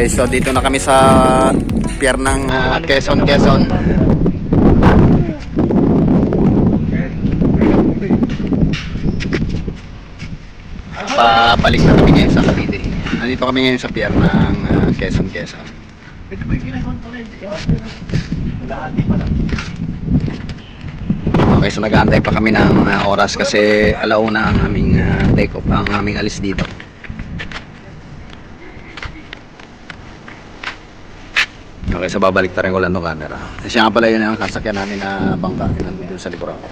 Okay, so dito na kami sa pier ng ah, Quezon, Quezon. Pabalik na kami ngayon sa Cavite. Nandito kami ngayon sa pier ng ah, Quezon, Quezon. Okay, so nag-aantay pa kami ng ah, oras kasi alauna ang aming take off, ang aming alis dito. Okay, so babalik ta rin ko lang ng camera. Kasi nga pala yun ang sasakyan namin na bangka. Nandun sa likuran ko.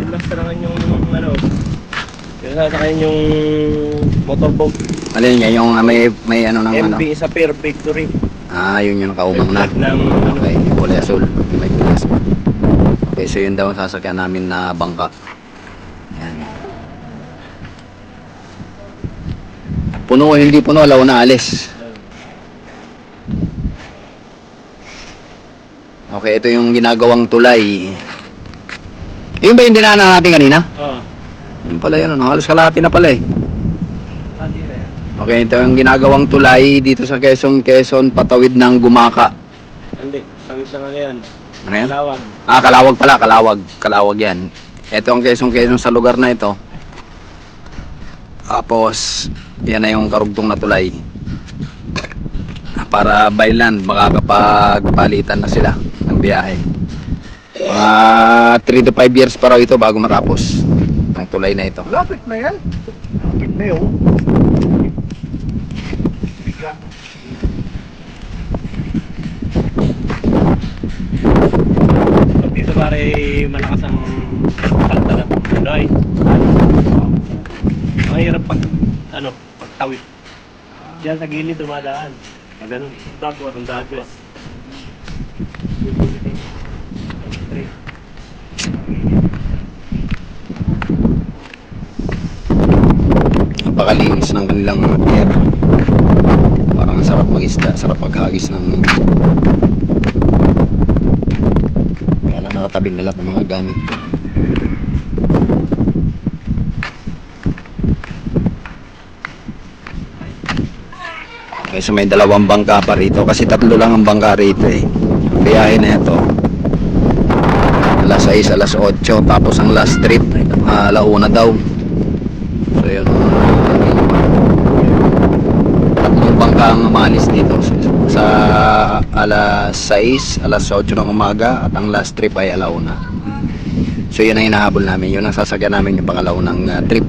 Yun lang sa yung ano. Yun lang sa yung motorboat. Alin nga, yung ah, may, may ano ng ano. MV sa Pier Victory. Ah, yun yung nakaumang na. Ng ano. Okay, kulay asul. May kulay asul. Okay, so yun daw ang sasakyan namin na bangka. Puno o hindi puno, alaw na alis. Okay, ito yung ginagawang tulay. Yun ba yung dinaanan natin kanina? Oo. Yun pala yun, ano? halos kalahati na pala eh. Okay, ito yung ginagawang tulay dito sa Quezon, Quezon, patawid ng Gumaka. Hindi. Tawid na nga yan. Ano yan? Kalawang. Ah, Kalawag pala, Kalawag. Kalawag yan. Ito ang Quezon, Quezon sa lugar na ito. Tapos, yan na yung karugtong na tulay. Para by land, makakapagpalitan na sila ng biyahe. Mga 3 to 5 years pa raw ito bago matapos ang tulay na ito. Lapit na yan. Lapit na yun. Dito pare malakas ang kalta ng tuloy. Mahirap pag ano, pagtawid. Diyan sa gilid dumadaan. Ah, ganun. Dago at ang dago. Napakalinis ng kanilang pier. Parang sarap mag-isda, sarap maghagis ng kaya lang nakatabi nila ng mga gamit. Okay, so may dalawang bangka pa rito kasi tatlo lang ang bangka rito eh. Biyahe na ito. Alas 6, alas 8, tapos ang last trip, ah, alauna daw. So yun. Tatlong bangka ang umalis dito sa alas 6, alas 8 ng umaga at ang last trip ay alauna. So yun ang hinahabol namin. Yun ang sasakyan namin yung pangalaunang uh, trip.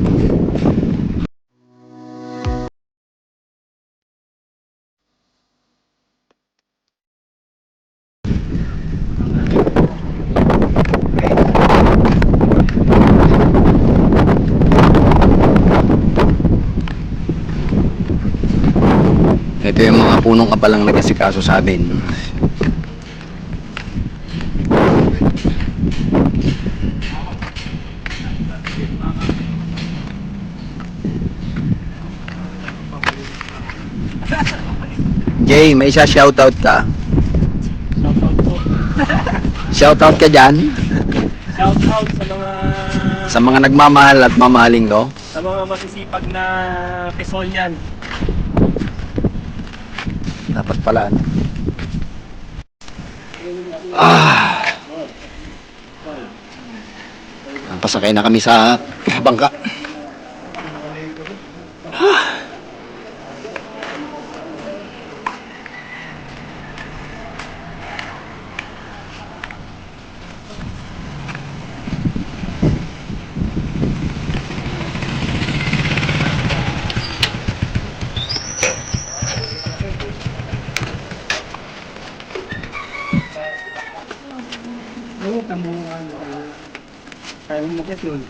Yung mga punong kapalang nagkasikaso sa amin. Jay, may isa shoutout ka. Shoutout po. Shoutout ka dyan Shoutout sa mga sa mga nagmamahal at mamahaling ko. sa mga masisipag na Pesonian. Dapat pala. ano. Ah. Pasakay na kami sa bangka. Oo, tamo ano. Kaya mo makit nun.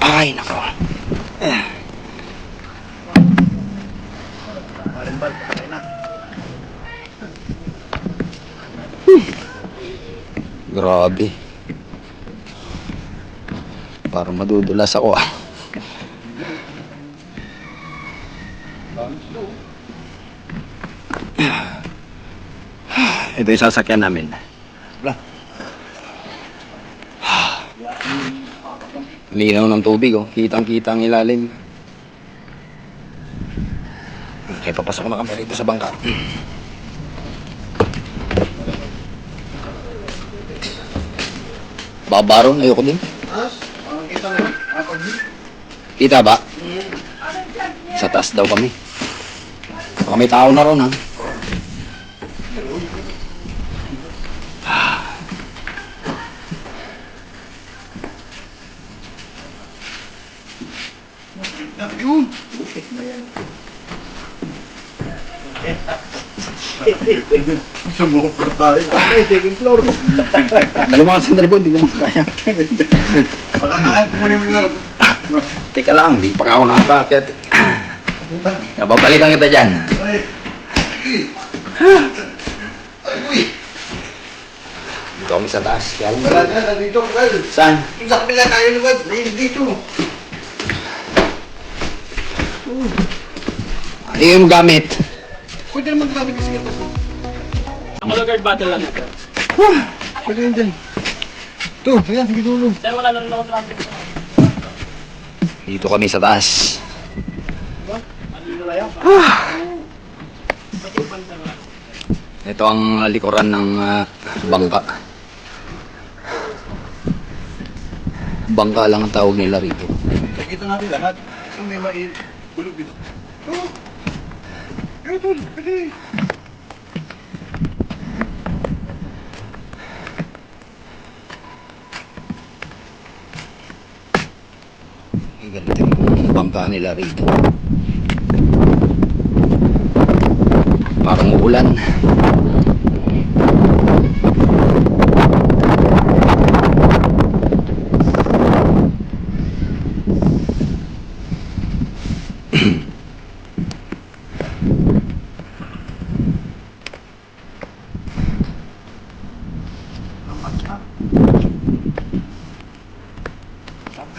Ay, nako. Hmm. Grabe. Parang madudulas ako ah. Ito yung sasakyan namin. Linaw ng tubig, oh. Kitang-kita ang ilalim. Okay, papasok na kami rito sa bangka. Babaron, ayoko din. Kita ba? Sa taas daw kami. Baka may tao na ron, ha? Sumupra tayo. Ay, second floor. Mo, sandali po, hindi naman kaya. Pakakain ko muna yung. Teka lang, di pa ako nakakakit. Nababalikan kita dyan. Ay. Ay, uy. Dito kami sa taas. Kaya lang. Wala na, nandito. Saan? Sa kapila tayo. Ayun dito. Ano yung gamit? Pwede naman grabe kasi ito. Ang guard battle lang ito. Pwede yun dyan. Ito, ayan, sige dulo. Dahil wala nang nakot traffic. Dito kami sa taas. Ano? Ito ang likuran ng ah, bangka. Bangka lang ang tawag nila rito. Nakita natin lahat. Ito may mail. Oh. Ito, pwede. Ang ganito yung bangka nila rito. Parang uulan.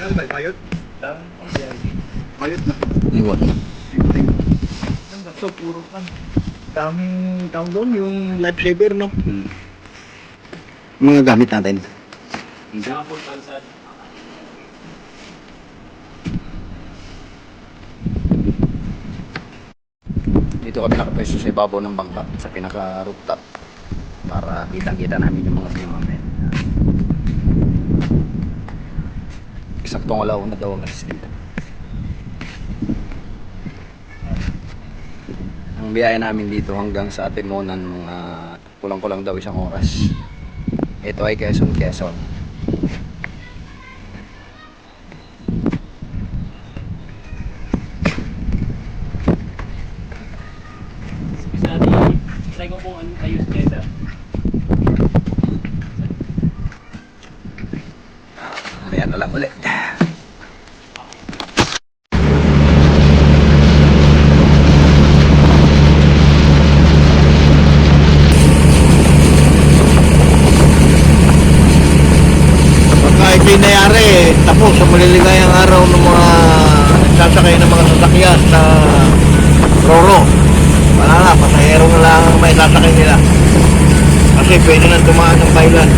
Ano ba, bayot? Bayot na. Iwan. Ang gato, puro kan. Daming tawag doon, yung lifesaver, no? Hmm. Mga gamit natin. Mga full pansad. Dito kami nakapwesto sa ibabaw ng bangka sa pinaka-rooftop para kitang-kita namin yung mga firmament. Eksaktong alaw na daw ang alis Ang biyahe namin dito hanggang sa Atimonan mga kulang-kulang daw isang oras. Ito ay Quezon, Quezon. Isa ni, try ko kung ano ayos kesa. Ayan na lang ulit. Pagka ito'y nangyari, tapos sa maliligayang araw ng mga nagsasakay ng mga sasakyan sa Roro. Wala na, pasahero na nila. Kasi pwede nang tumaan ng bailan.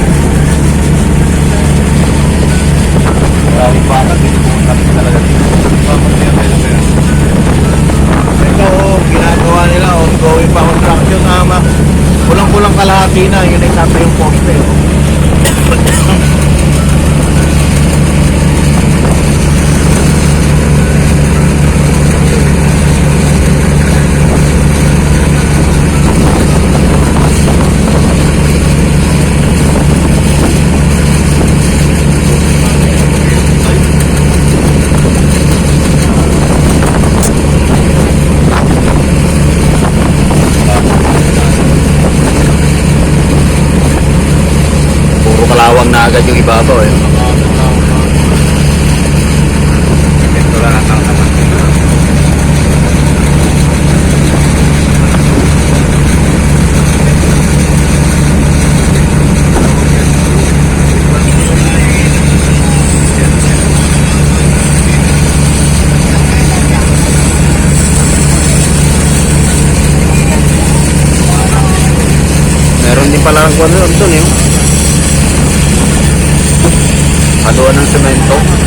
Marami pa ka, pinupunta talaga dito. Ito, oh, ginagawa nila, ongoing pa construction na kulang-kulang kalahati na, yun ay sabi yung poste. Oh. Agad yung ibabaw eh. Ito lang ang naman. Meron din pala ang kwano doon eh. Haluan ng semento.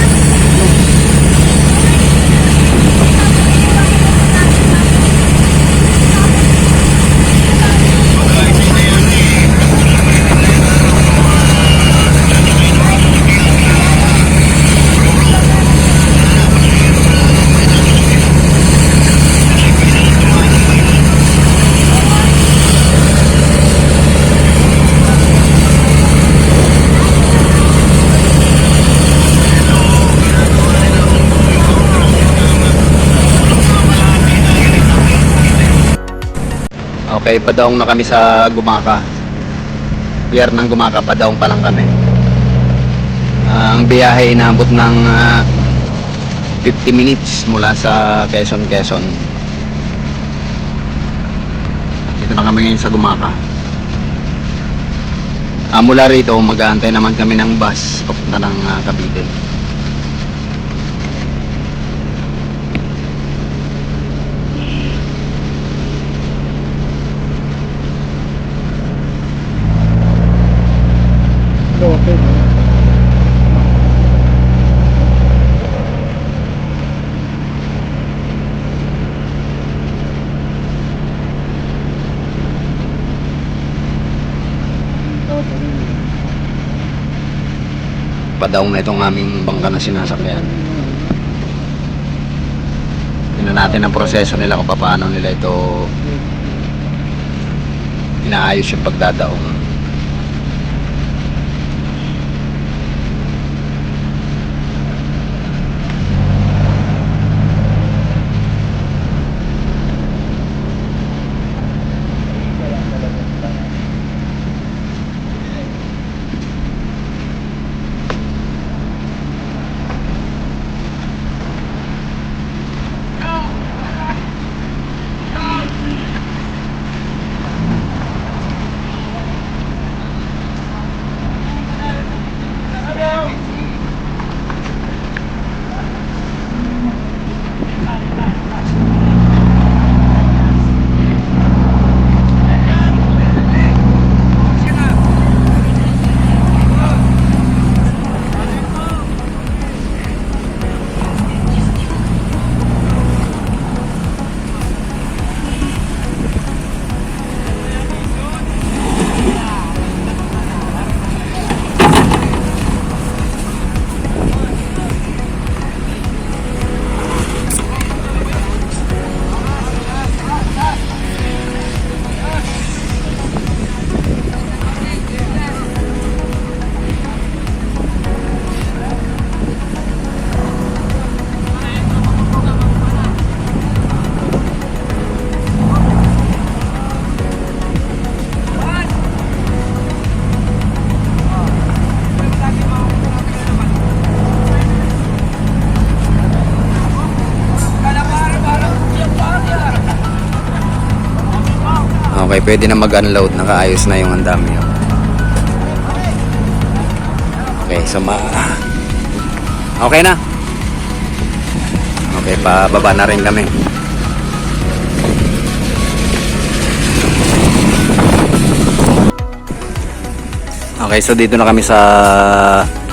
Okay, padaong na kami sa Gumaka. Pier ng Gumaka, padaong pa lang kami. Ah, ang biyahe inaabot ng ah, 50 minutes mula sa Quezon, Quezon. Dito na kami ngayon sa Gumaka. Ah, mula rito, mag-aantay naman kami ng bus papunta ng ah, Cavite. Padaong na itong aming bangka na sinasakyan. Tingnan natin ang proseso nila kung paano nila ito inaayos yung pagdadaong. Pwede na mag-unload. Nakaayos na yung andami yun. Okay, so ma... Okay na. Okay, pababa na rin kami. Okay, so dito na kami sa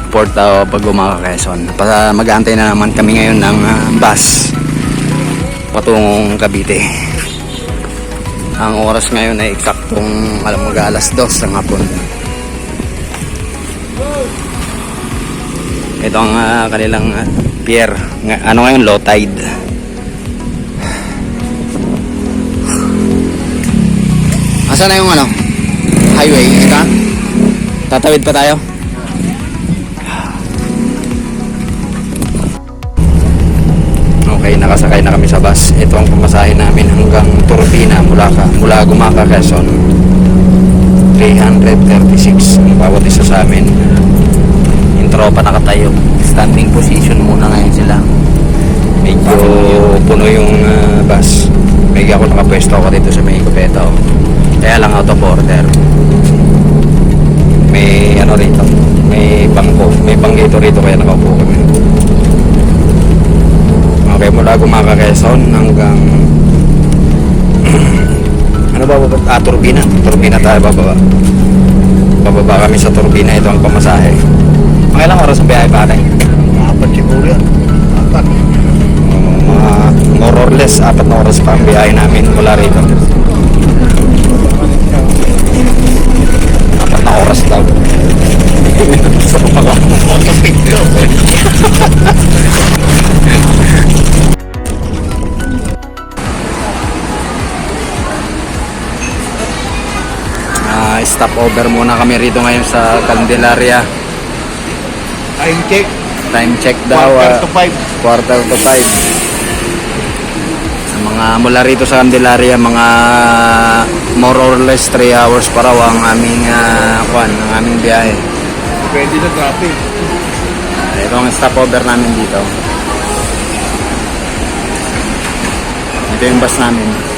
Port of Pagumaka, Quezon. Pa- Mag-aantay na naman kami ngayon ng ah, bus patungong Cavite. Ang oras ngayon ay eksaktong alam mo alas dos ng hapon. Ito ang ah, kanilang ah, pier. Nga- Ano ngayon? Low tide. Asa na yung ano? Highway? Ika? Tatawid pa tayo? Okay, nakasakay na kami sa bus. Ito ang pamasahe namin hanggang Turbina, mula, ka, mula Gumaka, Quezon. 336 ang bawat isa sa amin. Yung tropa nakatayo. Standing position muna ngayon sila. Medyo puno yung ah, bus. May ako nakapwesto ako dito sa may kupeta. Kaya lang out of order. May ano rito. May bangko. May bangkito rito kaya nakaupo Okay, mula Gumaka Quezon hanggang ano ba baba? Ah, Turbina. Turbina tayo bababa. Bababa kami sa Turbina. Ito ang pamasahe. Mga ilang oras ang biyahe pare? Apat siguro yan. Apat. Mga more or less apat na oras pa ang biyahe namin mula rito. Apat na oras daw. Sa mga Ah, stop over muna kami rito ngayon sa Candelaria. Time check. Time check daw. Quarter ah, to five. quarter to five. Sa mga mula rito sa Candelaria, mga more or less 3 hours pa raw ang aming uh, kwan, ang aming biyahe. Pwede na traffic. Ito ang stopover namin dito. Ito yung bus namin.